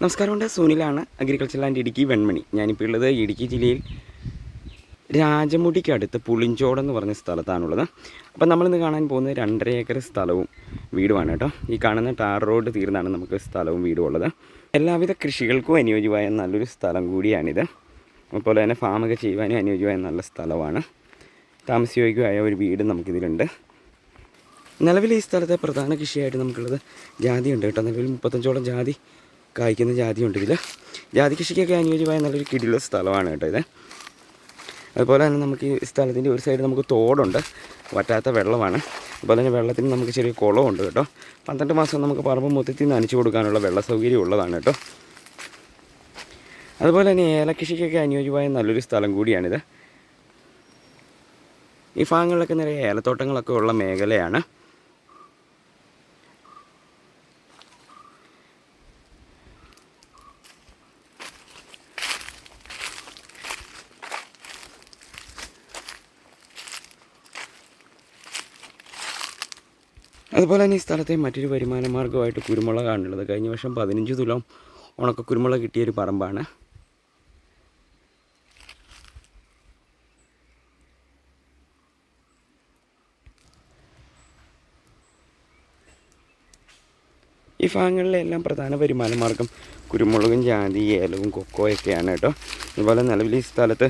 നമസ്കാരമുണ്ട്. സൂനിലാണ് agriculture land Idukki Venmani. ഞാനിപ്പോൾ ഉള്ളത് ഇടുക്കി ജില്ലയിൽ രാജമുടിക്കടുത്ത് പുളിഞ്ചോട് എന്ന് പറഞ്ഞ സ്ഥലത്താണുള്ളത്. അപ്പം നമ്മളിന്ന് കാണാൻ പോകുന്നത് രണ്ടര ഏക്കർ സ്ഥലവും വീടുമാണ് കേട്ടോ. ഈ കാണുന്ന ടാർ റോഡ് തീർന്നാണ് നമുക്ക് സ്ഥലവും വീടും ഉള്ളത്. എല്ലാവിധ കൃഷികൾക്കും അനുയോജ്യമായ നല്ലൊരു സ്ഥലം കൂടിയാണിത്. അതുപോലെ തന്നെ ഫാമൊക്കെ ചെയ്യുവാനും അനുയോജ്യമായ നല്ല സ്ഥലമാണ്. താമസയോഗ്യമായ ഒരു വീട് നമുക്കിതിലുണ്ട്. നിലവിൽ ഈ സ്ഥലത്തെ പ്രധാന കൃഷിയായിട്ട് നമുക്കുള്ളത് ജാതി ഉണ്ട് കേട്ടോ. നിലവിൽ മുപ്പത്തഞ്ചോളം ജാതി കായ്ക്കുന്ന ജാതി ഉണ്ട് ഇതിൽ ജാതി കൃഷിക്കൊക്കെ അനുയോജ്യമായ നല്ലൊരു കിടിലുള്ള സ്ഥലമാണ് കേട്ടോ ഇത്. അതുപോലെ തന്നെ നമുക്ക് ഈ സ്ഥലത്തിന്റെ ഒരു സൈഡ് നമുക്ക് തോടുണ്ട്. വറ്റാത്ത വെള്ളമാണ്. അതുപോലെ തന്നെ വെള്ളത്തിന് നമുക്ക് ചെറിയ കുളമുണ്ട് കേട്ടോ. പന്ത്രണ്ട് മാസം നമുക്ക് പറമ്പ് മൊത്തത്തിൽ നനച്ചു കൊടുക്കാനുള്ള വെള്ള സൗകര്യം ഉള്ളതാണ് കേട്ടോ. അതുപോലെ തന്നെ ഏലകൃഷിക്കൊക്കെ അനുയോജ്യമായ നല്ലൊരു സ്ഥലം കൂടിയാണിത്. ഈ ഭാഗങ്ങളിലൊക്കെ നിറയെ ഏലത്തോട്ടങ്ങളൊക്കെ ഉള്ള മേഖലയാണ്. അതുപോലെ തന്നെ ഈ സ്ഥലത്തെ മറ്റൊരു വരുമാന മാർഗമായിട്ട് കുരുമുളകാണുള്ളത് കഴിഞ്ഞ വർഷം പതിനഞ്ച് തുലം ഉണക്ക കുരുമുളക് കിട്ടിയൊരു പറമ്പാണ്. ഈ ഭാഗങ്ങളിലെല്ലാം പ്രധാന വരുമാന മാർഗം കുരുമുളകും ജാതി ഏലവും കൊക്കോയൊക്കെയാണ് കേട്ടോ. അതുപോലെ നിലവിൽ ഈ സ്ഥലത്ത്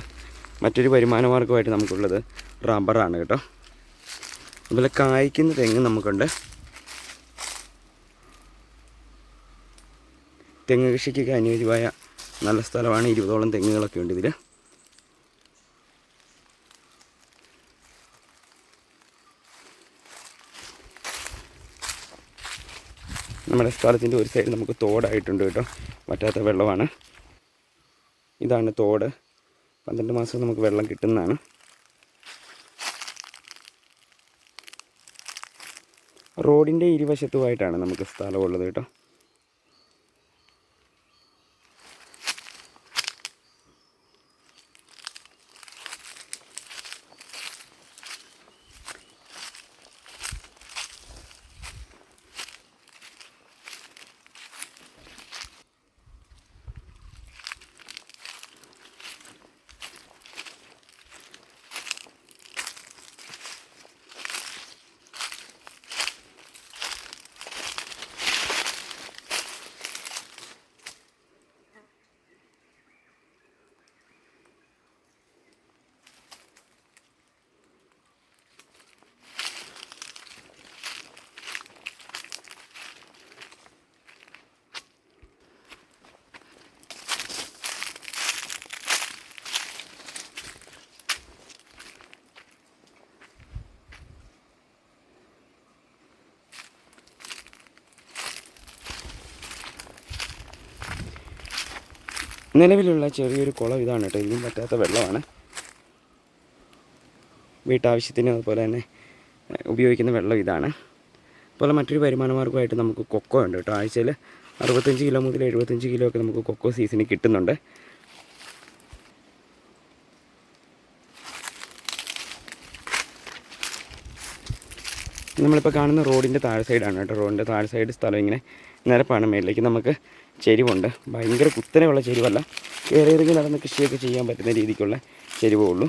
മറ്റൊരു വരുമാന മാർഗമായിട്ട് നമുക്കുള്ളത് റബ്ബറാണ് കേട്ടോ. അതുപോലെ കായ്ക്കുന്ന തെങ്ങ് നമുക്കുണ്ട്. തെങ്ങ് കൃഷിക്കൊക്കെ അനുയോജ്യമായ നല്ല സ്ഥലമാണ്. ഇരുപതോളം തെങ്ങുകളൊക്കെ ഉണ്ട് ഇതിൽ നമ്മുടെ സ്ഥലത്തിന്റെ ഒരു സൈഡ് നമുക്ക് തോടായിട്ടുണ്ട് കേട്ടോ. വറ്റാത്ത വെള്ളമാണ്. ഇതാണ് തോട്. പന്ത്രണ്ട് മാസം നമുക്ക് വെള്ളം കിട്ടുന്നതാണ്. റോഡിന്റെ ഇരുവശത്തുമായിട്ടാണ് നമുക്ക് സ്ഥലമുള്ളത് കേട്ടോ. നിലവിലുള്ള ചെറിയൊരു കുളം ഇതാണ് കേട്ടോ. ഇതിനും പറ്റാത്ത വെള്ളമാണ്. വീട്ടാവശ്യത്തിന് അതുപോലെ തന്നെ ഉപയോഗിക്കുന്ന വെള്ളം ഇതാണ്. അതുപോലെ മറ്റൊരു വരുമാന മാർഗമായിട്ട് നമുക്ക് കൊക്കോ ഉണ്ട് കേട്ടോ. ആഴ്ചയിൽ അറുപത്തഞ്ച് കിലോ മുതൽ എഴുപത്തഞ്ച് കിലോ ഒക്കെ നമുക്ക് കൊക്കോ സീസണിൽ കിട്ടുന്നുണ്ട്. നമ്മളിപ്പോൾ കാണുന്ന റോഡിന്റെ താഴെ സൈഡാണ് കേട്ടോ. റോഡിന്റെ താഴെ സൈഡ് സ്ഥലം ഇങ്ങനെ നിരപ്പാണ്. മേളിലേക്ക് നമുക്ക് ചെരിവുണ്ട്. ഭയങ്കര കുത്തനെയുള്ള ചെരിവല്ല. കയറിയിറങ്ങി നടന്ന് കൃഷിയൊക്കെ ചെയ്യാൻ പറ്റുന്ന രീതിക്കുള്ള ചെരിവേ ഉള്ളൂ.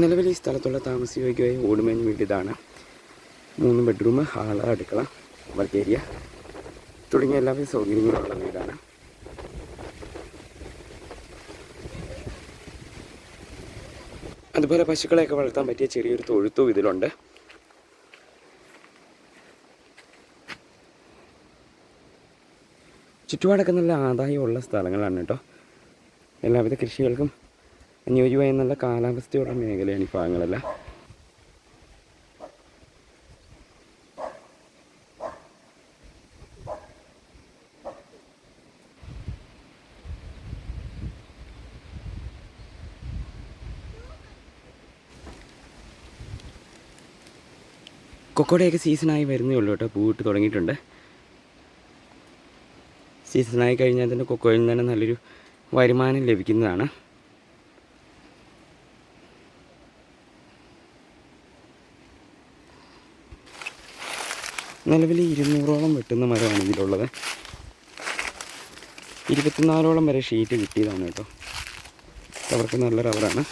നിലവിൽ ഈ സ്ഥലത്തുള്ള താമസിയോഗ്യമായ ഓടുമേഞ്ഞ് വീട് മൂന്ന് ബെഡ്റൂം ഹാൾ അടുക്കള വർക്ക് ഏരിയ തുടങ്ങിയ എല്ലാവിധ സൗകര്യങ്ങളുള്ള വീടാണ്. അതുപോലെ പശുക്കളെയൊക്കെ വളർത്താൻ പറ്റിയ ചെറിയൊരു തൊഴുത്തും ഇതിലുണ്ട്. ചുറ്റുപാടൊക്കെ നല്ല ആദായമുള്ള സ്ഥലങ്ങളാണ് കേട്ടോ എല്ലാവിധ കൃഷികൾക്കും അനുയോജ്യമായ നല്ല കാലാവസ്ഥയുള്ള മേഖലയാണ് ഈ ഭാഗങ്ങളെല്ലാം. കൊക്കോടെയൊക്കെ സീസണായി വരുന്നേ ഉള്ളൂ കേട്ടോ. പൂവിട്ട് തുടങ്ങിയിട്ടുണ്ട്. സീസണായി കഴിഞ്ഞാൽ തന്നെ കൊക്കോയിൽ നിന്ന് തന്നെ നല്ലൊരു വരുമാനം ലഭിക്കുന്നതാണ്. നിലവിൽ ഇരുന്നൂറോളം വെട്ടുന്ന മരമാണ് ഇതിലുള്ളത്. ഇരുപത്തിനാലോളം വരെ ഷീറ്റ് കിട്ടിയതാണ് കേട്ടോ. അവർക്ക് നല്ല റബ്ബറാണ്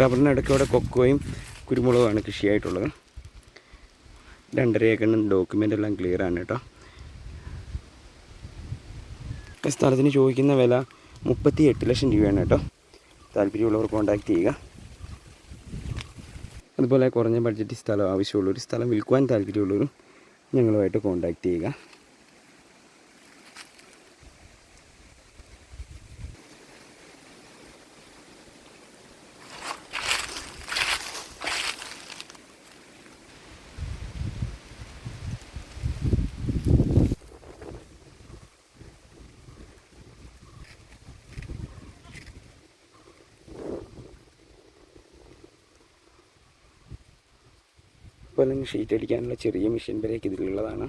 റബ്ബറിന് അവിടെ കൊക്കോയും കുരുമുളകുമാണ് കൃഷിയായിട്ടുള്ളത്. രണ്ടര ഏക്കറിന് ഡോക്യുമെന്റ് എല്ലാം ക്ലിയർ ആണ് കേട്ടോ. സ്ഥലത്തിന് ചോദിക്കുന്ന വില മുപ്പത്തി എട്ട് ലക്ഷം രൂപയാണ് കേട്ടോ. താല്പര്യമുള്ളവർ കോണ്ടാക്ട് ചെയ്യുക. അതുപോലെ കുറഞ്ഞ ബഡ്ജറ്റ് സ്ഥലം ആവശ്യമുള്ളൊരു സ്ഥലം വിൽക്കുവാൻ താല്പര്യമുള്ളവരും ഞങ്ങളുമായിട്ട് കോണ്ടാക്ട് ചെയ്യുക. തന്നെ ഷീറ്റ് അടിക്കാനുള്ള ചെറിയ മെഷീൻ ബ്രേക്ക് ഇതിലുള്ളതാണ്.